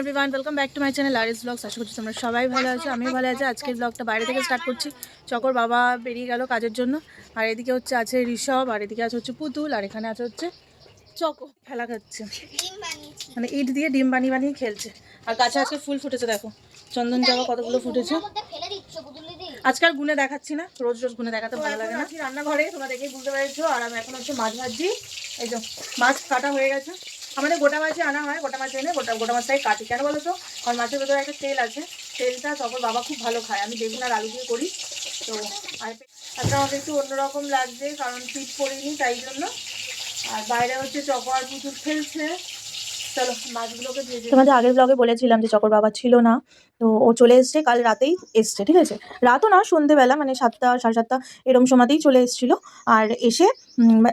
Everyone welcome back to my channel Aris vlogs আশা করছি তোমরা সবাই ভালো আছো, আমিও ভালো আছি। আজকের ব্লগটা বাইরে থেকে স্টার্ট করছি। চকর বাবা বেরিয়ে গেল কাজের জন্য। আর এদিকে হচ্ছে আছে ঋষভ, আর এদিকে আছে হচ্ছে পুতুল, আর এখানে আছে হচ্ছে চকো, খেলা খাচ্ছে। মানে ইট দিয়ে ডিম বানিয়ে বানিয়ে খেলছে। আর গাছে আজকে ফুল ফুটেছে, দেখো। চন্দন জবা কতগুলো ফুটেছে। আজকাল গুনে দেখাচ্ছি না, রোজ রোজ গুনে দেখাতে ভালো লাগে না। রান্নাঘরে, তোমরা দেখেই বুঝতে পেরেছ। আর আমি এখন হচ্ছে মাছ ভাজছি এই যে মাছ কাটা হয়ে গেছে। আমাদের গোটা মাছে আনা হয়, গোটা মাছ এনে গোটা গোটা মাছটাই কাটি। কেন বলো তো কারণ মাছের ভেতরে একটা তেল আছে, তেলটা তখন বাবা খুব ভালো খায়। আমি বেগুন আর আলু দিয়ে করি, তো আর আজকে আমাকে একটু অন্যরকম লাগছে, কারণ ফিট করিনি তাই জন্য। আর বাইরে হচ্ছে চকর আর ফেলছে চলো মাছগুলোকে তোমাদের আগের ব্লগে বলেছিলাম যে চকর বাবা ছিল না তো ও চলে এসছে কাল রাতেই এসছে ঠিক আছে? রাতও না সন্ধেবেলা মানে সাতটা সাড়ে সাতটা এরম সময়তেই চলে এসেছিল। আর এসে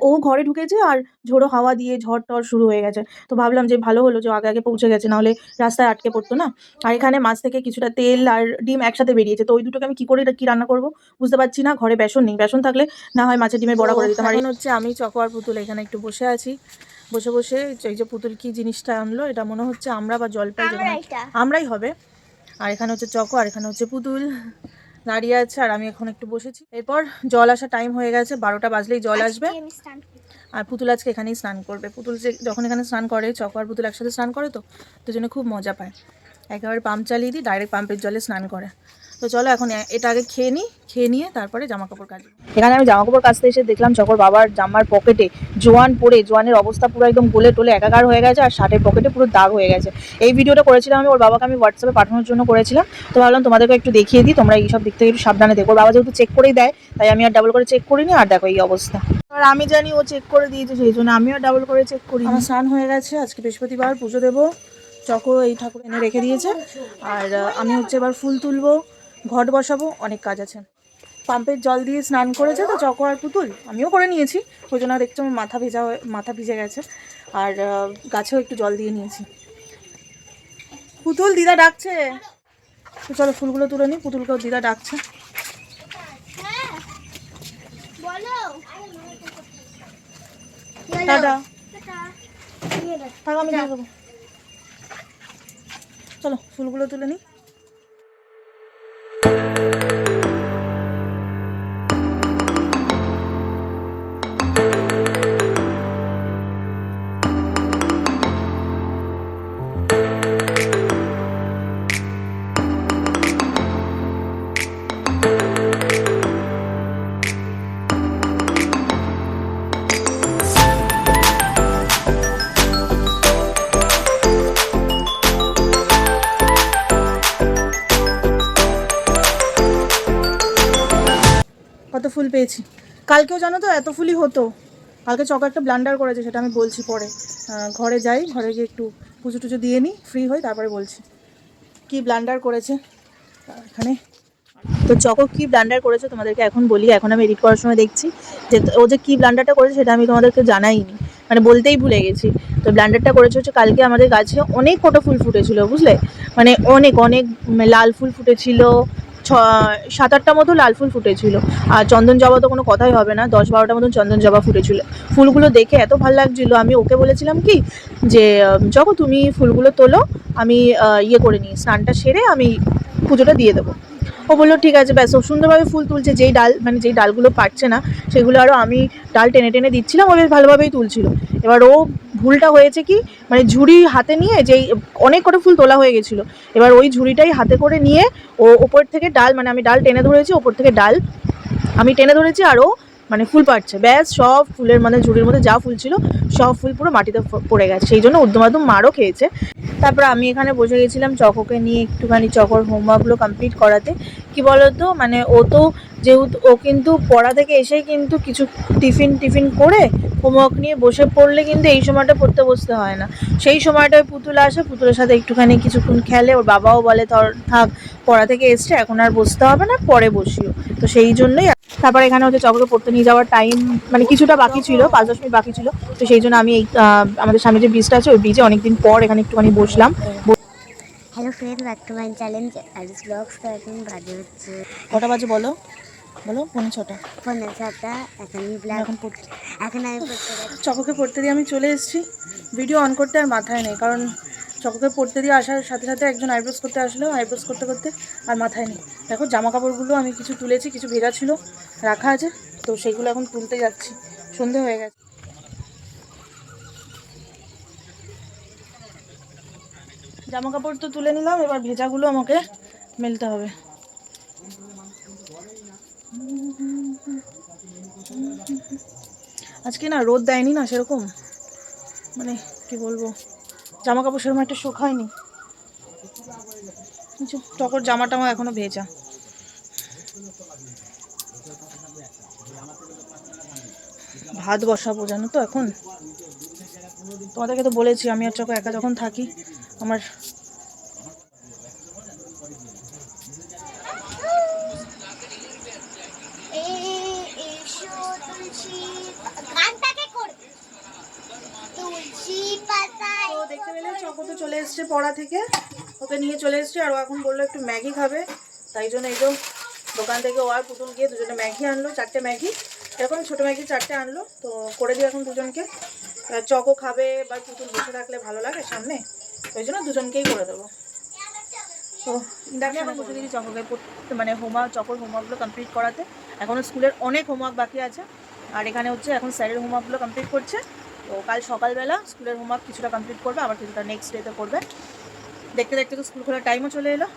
ও ঘরে ঢুকেছে আর ঝোড়ো হাওয়া দিয়ে ঝড় টর শুরু হয়ে গেছে। তো ভাবলাম যে ভালো হলো যে আগে আগে পৌঁছে গেছে নাহলে রাস্তায় আটকে পড়তো না। আর এখানে মাছ থেকে কিছুটা তেল আর ডিম একসাথে বেরিয়েছে। তো ওই দুটোকে আমি কি করে কি রান্না করব বুঝতে পারছি না ঘরে বেসন নেই। বেসন থাকলে না হয় মাছের ডিমের বড়া করে দিতাম। আর হচ্ছে আমি চকো আর পুতুল এখানে একটু বসে আছি। বসে বসে এই যে পুতুল কি জিনিসটা আনলো এটা মনে হচ্ছে আমরা বা জলপাই আমরাই হবে। আর এখানে হচ্ছে চকো আর এখানে হচ্ছে পুতুল। দাঁড়িয়ে আছে আর আমি এখন একটু বসেছি। এরপর জল আসা টাইম হয়ে গেছে বারোটা বাজলেই জল আসবে। আর পুতুল আজকে এখানেই স্নান করবে। পুতুল যে যখন এখানে স্নান করে চকো আর পুতুল একসাথে স্নান করে তো দুজনে খুব মজা পায়। একেবারে পাম্প চালিয়ে দিই ডাইরেক্ট পাম্পের জলে স্নান করে। তো চলো এখন এটা আগে খেয়ে নিই খেয়ে নিয়ে তারপরে জামা কাপড় কাচবো। এখানে আমি জামা কাপড় কাচতে এসে দেখলাম চকর বাবার জামার পকেটে জোয়ান পরে জোয়ানের অবস্থা পুরো একদম গোলে টোলে একাকার হয়ে গেছে আর শার্টের পকেটে পুরো দাগ হয়ে গেছে। এই ভিডিওটা করেছিলাম আমি ওর বাবাকে আমি হোয়াটসঅ্যাপে পাঠানোর জন্য করেছিলাম। তো ভাবলাম তোমাদেরকে একটু দেখিয়ে দিই তোমরা এইসব দিক থেকে একটু সাবধানে দেখো। বাবা যেহেতু চেক করেই দেয় তাই আমি আর ডাবল করে চেক করিনি আর দেখো এই অবস্থা। আর আমি জানি ও চেক করে দিয়েছে সেই জন্য আমিও ডাবল করে চেক করি আমার স্নান হয়ে গেছে আজকে বৃহস্পতিবার পুজো দেবো। চকো এই ঠাকুর এনে রেখে দিয়েছে। আর আমি হচ্ছে এবার ফুল তুলবো। ঘট বসাবো, অনেক কাজ আছে। পাম্পের জল দিয়ে স্নান করেছে তো চকো আর পুতুল, আমিও করে নিয়েছি। ওই জন্য দেখছি আমার মাথা ভেজা মাথা ভিজে গেছে। আর গাছেও একটু জল দিয়ে নিয়েছি। পুতুল দিদা ডাকছে। তো চলো ফুলগুলো তুলে নিই, পুতুলকেও দিদা ডাকছে। আমি চলো, ফুলগুলো তুলে নিই। কত ফুল পেয়েছি। কালকেও জানো তো এত ফুলই হতো। কালকে চক একটা ব্লান্ডার করেছে, সেটা আমি বলছি পরে। ঘরে যাই, ঘরে গিয়ে একটু পুজো টুজো দিয়ে নিই ফ্রি হই, তারপরে বলছি। কি ব্লান্ডার করেছে? এখানে। তো চকো কি ব্লান্ডার করেছে তোমাদেরকে এখন বলি, এখন আমি এডিট করার সময় দেখছি যে ও যে কি ব্লান্ডারটা করেছে সেটা আমি তোমাদেরকে জানাইনি। মানে বলতেই ভুলে গেছি। তো ব্লান্ডারটা করেছে হচ্ছে কালকে আমাদের গাছে অনেক কত ফুল ফুটেছিল, বুঝলে? মানে অনেক অনেক লাল ফুল ফুটেছিল ছ, সাত, আটটা মতো লাল ফুল ফুটেছিল। আর চন্দন জবা তো কোনো কথাই হবে না, দশ, বারোটা মতন চন্দন জবা ফুটেছিল। ফুলগুলো দেখে এত ভালো লাগছিল, আমি ওকে বলেছিলাম কি যে যখন তুমি ফুলগুলো তোলো, আমি ইয়ে করে নিই, স্নানটা সেরে আমি পুজোটা দিয়ে দেবো। ও বলল, ঠিক আছে, ব্যাস, ও সুন্দরভাবে ফুল তুলছে, যেই ডাল মানে যেই ডালগুলো পাচ্ছে না, সেগুলো আরও আমি ডাল টেনে টেনে দিচ্ছিলাম, ও বেশ ভালোভাবেই তুলছিল। এবার ও ভুলটা হয়েছে কি? মানে ঝুড়ি হাতে নিয়ে যেই অনেক কটা ফুল তোলা হয়ে গেছিল। এবার ওই ঝুড়িটাই হাতে করে নিয়ে ও ওপর থেকে ডাল মানে আমি ডাল টেনে ধরেছি, ওপর থেকে ডাল। আমি টেনে ধরেছি আর ও মানে ফুল পাচ্ছে ব্যাস, সব ফুলের মানে ঝুড়ির মধ্যে যা ফুল ছিল, সব ফুল পুরো মাটিতে পড়ে গেছে। সেই জন্য উদ্যমাদম মারও খেয়েছে। তারপর আমি এখানে বসে গেছিলাম চকোকে নিয়ে একটুখানি চকর হোমওয়ার্কগুলো কমপ্লিট করাতে। কি বলতো? মানে ও তো যেহেতু ও কিন্তু পড়া থেকে এসেই কিন্তু কিছু টিফিন টিফিন করে হোমওয়ার্ক নিয়ে বসে পড়লে কিন্তু এই সময়টা পড়তে বসতে হয় না। সেই সময়টায় পুতুল আসে পুতুলের সাথে একটুখানি কিছুক্ষণ খেলে। ওর বাবাও বলে ধর থাক পড়া থেকে এসছে এখন আর বসতে হবে না পরে বসিও। তো সেই জন্যই তারপর এখানে হচ্ছে চককে পড়তে নিয়ে যাওয়ার টাইম মানে কিছুটা বাকি ছিল পাঁচ দশ মিনিট বাকি ছিল। তো সেই জন্য আমি এই আমাদের সামনে যে ব্রিজটা আছে ওই ব্রিজে অনেকদিন পর এখানে একটুখানি বসলাম। Hello friend back to my challenge Aris vlogs তো এখন বাজে হচ্ছে কটা বাজে বলো? বলো পৌনে ছটা। পনেরো সাতটা এখন এখন পড়তে এখন আমি পড়তে চককে পড়তে দিয়ে আমি চলে এসেছি। ভিডিও অন করতে আর মাথায় নেই কারণ চকোকে পড়তে দিয়ে আসার সাথে সাথে একজন আইব্রোস করতে আসলো আইব্রোস করতে করতে আর মাথায় নেই। দেখো জামা কাপড়গুলো আমি কিছু তুলেছি কিছু ভেজা ছিল রাখা আছে তো সেগুলো এখন তুলতে যাচ্ছি। সন্ধে হয়ে গেছে। জামা কাপড় তো তুলে নিলাম এবার ভেজাগুলো আমাকে মেলতে হবে। আজকে না রোদ দেয়নি না সেরকম। মানে কি বলব জামা কাপড় সেরকম একটা শুকায়নি কিছু টকর জামা টামা এখনও ভেজা। ভাত বসাবো জানো তো এখন? তোমাদেরকে তো বলেছি, আমি আর চকো একা যখন থাকি, আমার এসছে পড়া থেকে। ওকে নিয়ে চলে এসছে আর ও এখন বলল একটু ম্যাগি খাবে। তাই জন্য এই দোকান থেকে ও আর পুতুল গিয়ে দুজনে ম্যাগি আনলো, চারটে ম্যাগি। এরকম ছোটো ম্যাগি চারটে আনলো। তো করে দিই এখন দুজনকে। চকো খাবে বা পুতুল বসে থাকলে ভালো লাগে সামনে। ওই জন্য দুজনকেই করে দেবো। তো চকোকে মানে হোমওয়ার্ক, চকোর হোমওয়ার্কগুলো কমপ্লিট করাতে। এখনও স্কুলের অনেক হোমওয়ার্ক বাকি আছে। আর এখানে হচ্ছে এখন স্যারের হোমওয়ার্কগুলো কমপ্লিট করছে। তো কাল সকালবেলা স্কুলের হোমওয়ার্ক কিছুটা কমপ্লিট করবে আবার কিছুটা নেক্সট ডেতে করবে। দেখতে দেখতে তো স্কুল খোলার টাইমও চলে এলো।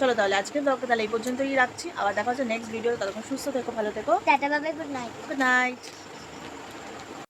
চলো তাহলে আজকের ব্লগটা তাহলে এই পর্যন্তই রাখছি। আবার দেখা হচ্ছে নেক্সট ভিডিও ততক্ষণ সুস্থ থেকো ভালো থেকো। Good night good night